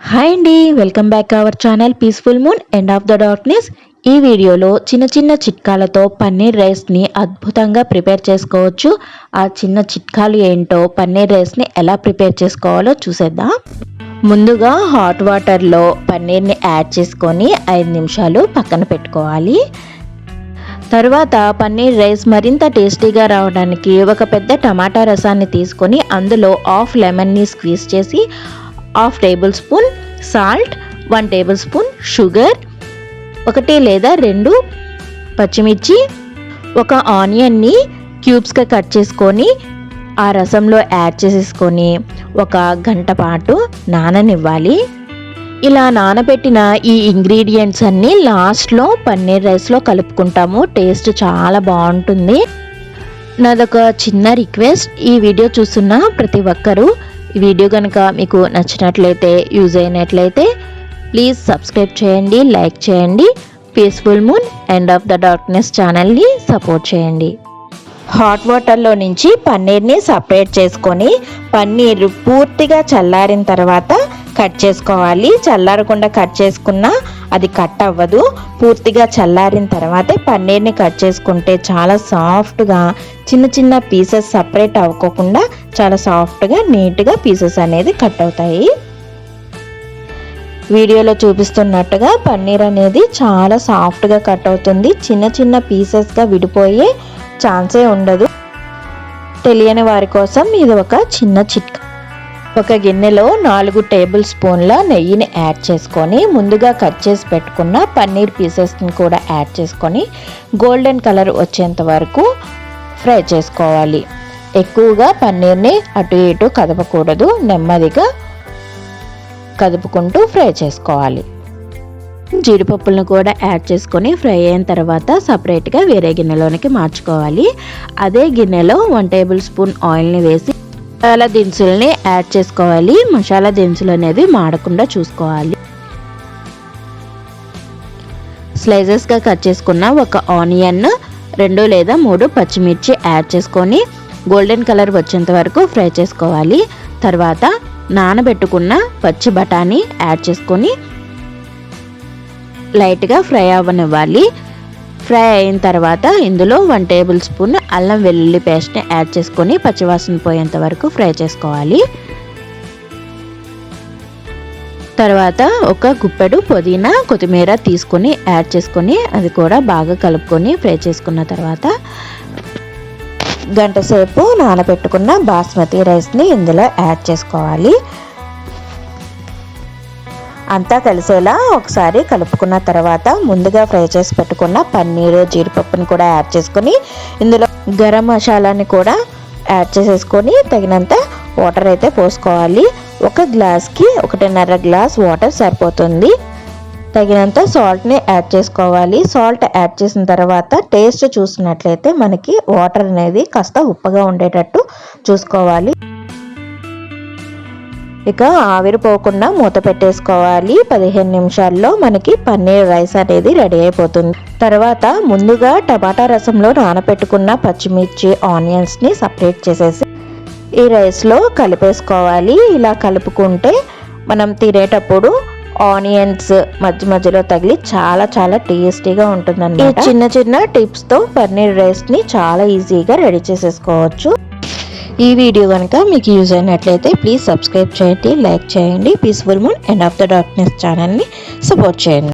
Hi అండి welcome back our channel peaceful moon end of the darkness ఈ వీడియోలో చిన్న చిన్న చిట్కాలతో పన్నీర్ రైస్ని అద్భుతంగా ప్రిపేర్ చేసుకోవచ్చు. ఆ చిన్న చిట్కాలు ఏంటో పన్నీర్ రైస్ని ఎలా ప్రిపేర్ చేసుకోవాలో చూసేద్దాం. ముందుగా హాట్ వాటర్లో పన్నీర్ని యాడ్ చేసుకొని ఐదు నిమిషాలు పక్కన పెట్టుకోవాలి. తర్వాత పన్నీర్ రైస్ మరింత టేస్టీగా రావడానికి ఒక పెద్ద టమాటా రసాన్ని తీసుకొని అందులో హాఫ్ లెమన్ని స్క్వీజ్ చేసి half tablespoon salt one tablespoon sugar ఒకటి లేదా రెండు పచ్చిమిర్చి ఒక ఆనియన్ని క్యూబ్స్గా కట్ చేసుకొని ఆ రసంలో యాడ్ చేసేసుకొని ఒక గంట పాటు నాననివ్వాలి. ఇలా నానబెట్టిన ఈ ఇంగ్రీడియంట్స్ అన్నీ లాస్ట్లో పన్నీర్ రైస్లో కలుపుకుంటాము. టేస్ట్ చాలా బాగుంటుంది. నాదొక చిన్న రిక్వెస్ట్ ఈ వీడియో చూస్తున్న ప్రతి ఒక్కరూ ఈ వీడియో కనుక మీకు నచ్చినట్లయితే యూజ్ అయినట్లయితే ప్లీజ్ సబ్స్క్రైబ్ చేయండి లైక్ చేయండి. Peaceful moon end of the darkness ఛానల్ని సపోర్ట్ చేయండి. హాట్ వాటర్లో నుంచి పన్నీర్ని సపరేట్ చేసుకొని పన్నీర్ పూర్తిగా చల్లారిన తర్వాత కట్ చేసుకోవాలి. చల్లారకుండా కట్ చేసుకున్న అది కట్ అవ్వదు. పూర్తిగా చల్లారిన తర్వాతే పన్నీర్ని కట్ చేసుకుంటే చాలా సాఫ్ట్గా చిన్న చిన్న పీసెస్ సపరేట్ అవ్వకోకుండా చాలా సాఫ్ట్గా నీట్గా పీసెస్ అనేది కట్ అవుతాయి. వీడియోలో చూపిస్తున్నట్టుగా పన్నీర్ అనేది చాలా సాఫ్ట్గా కట్ అవుతుంది. చిన్న చిన్న పీసెస్గా విడిపోయే ఛాన్సే ఉండదు. తెలియని వారి కోసం ఇది ఒక చిన్న చిట్కా. ఒక గిన్నెలో నాలుగు టేబుల్ స్పూన్ల నెయ్యిని యాడ్ చేసుకొని ముందుగా కట్ చేసి పెట్టుకున్న పన్నీర్ పీసెస్ని కూడా యాడ్ చేసుకొని గోల్డెన్ కలర్ వచ్చేంత వరకు ఫ్రై చేసుకోవాలి. ఎక్కువగా పన్నీర్ని అటు ఇటు కదపకూడదు. నెమ్మదిగా కదుపుకుంటూ ఫ్రై చేసుకోవాలి. జీడిపప్పులను కూడా యాడ్ చేసుకొని ఫ్రై అయిన తర్వాత సపరేట్గా వేరే గిన్నెలోనికి మార్చుకోవాలి. అదే గిన్నెలో వన్ టేబుల్ స్పూన్ ఆయిల్ని వేసి మసాలా దినుసుల్ని యాడ్ చేసుకోవాలి. మసాలా దినుసులు అనేవి మాడకుండా చూసుకోవాలి. స్లైజెస్గా కట్ చేసుకున్న ఒక ఆనియన్ రెండు లేదా మూడు పచ్చిమిర్చి యాడ్ చేసుకొని గోల్డెన్ కలర్ వచ్చేంత వరకు ఫ్రై చేసుకోవాలి. తర్వాత నానబెట్టుకున్న పచ్చి బఠానీ యాడ్ చేసుకొని లైట్గా ఫ్రై అవ్వనివ్వాలి. ఫ్రై అయిన తర్వాత ఇందులో వన్ టేబుల్ స్పూన్ అల్లం వెల్లుల్లి పేస్ట్ని యాడ్ చేసుకొని పచ్చివాసన పోయేంత వరకు ఫ్రై చేసుకోవాలి. తర్వాత ఒక గుప్పెడు పుదీనా కొత్తిమీర తీసుకొని యాడ్ చేసుకొని అది కూడా బాగా కలుపుకొని ఫ్రై చేసుకున్న తర్వాత గంట సేపు నానబెట్టుకున్న బాస్మతి రైస్ని ఇందులో యాడ్ చేసుకోవాలి. అంతా కలిసేలా ఒకసారి కలుపుకున్న తర్వాత ముందుగా ఫ్రై చేసి పెట్టుకున్న పన్నీరు జీడిపప్పుని కూడా యాడ్ చేసుకొని ఇందులో గరం మసాలాని కూడా యాడ్ చేసేసుకొని తగినంత వాటర్ అయితే పోసుకోవాలి. ఒక గ్లాస్కి ఒకటిన్నర గ్లాస్ వాటర్ సరిపోతుంది. తగినంత సాల్ట్ని యాడ్ చేసుకోవాలి. సాల్ట్ యాడ్ చేసిన తర్వాత టేస్ట్ చూసినట్లయితే మనకి వాటర్ అనేది కాస్త ఉప్పగా ఉండేటట్టు చూసుకోవాలి. ఇక ఆవిరిపోకుండా మూత పెట్టేసుకోవాలి. పదిహేను నిమిషాల్లో మనకి పన్నీర్ రైస్ అనేది రెడీ అయిపోతుంది. తర్వాత ముందుగా టమాటా రసంలో నానపెట్టుకున్న పచ్చిమిర్చి ఆనియన్స్ని సపరేట్ చేసేసి ఈ రైస్లో కలిపేసుకోవాలి. ఇలా కలుపుకుంటే మనం తినేటప్పుడు ఆనియన్స్ మధ్య మధ్యలో తగిలి చాలా చాలా టేస్టీగా ఉంటుందండి చిన్న చిన్న టిప్స్తో పన్నీర్ రైస్ని చాలా ఈజీగా రెడీ చేసేసుకోవచ్చు. ఈ వీడియో కనుక మీకు యూజ్ అయినట్లయితే ప్లీజ్ సబ్స్క్రైబ్ చేయండి లైక్ చేయండి peaceful moon end of the darkness ఛానల్ని సపోర్ట్ చేయండి.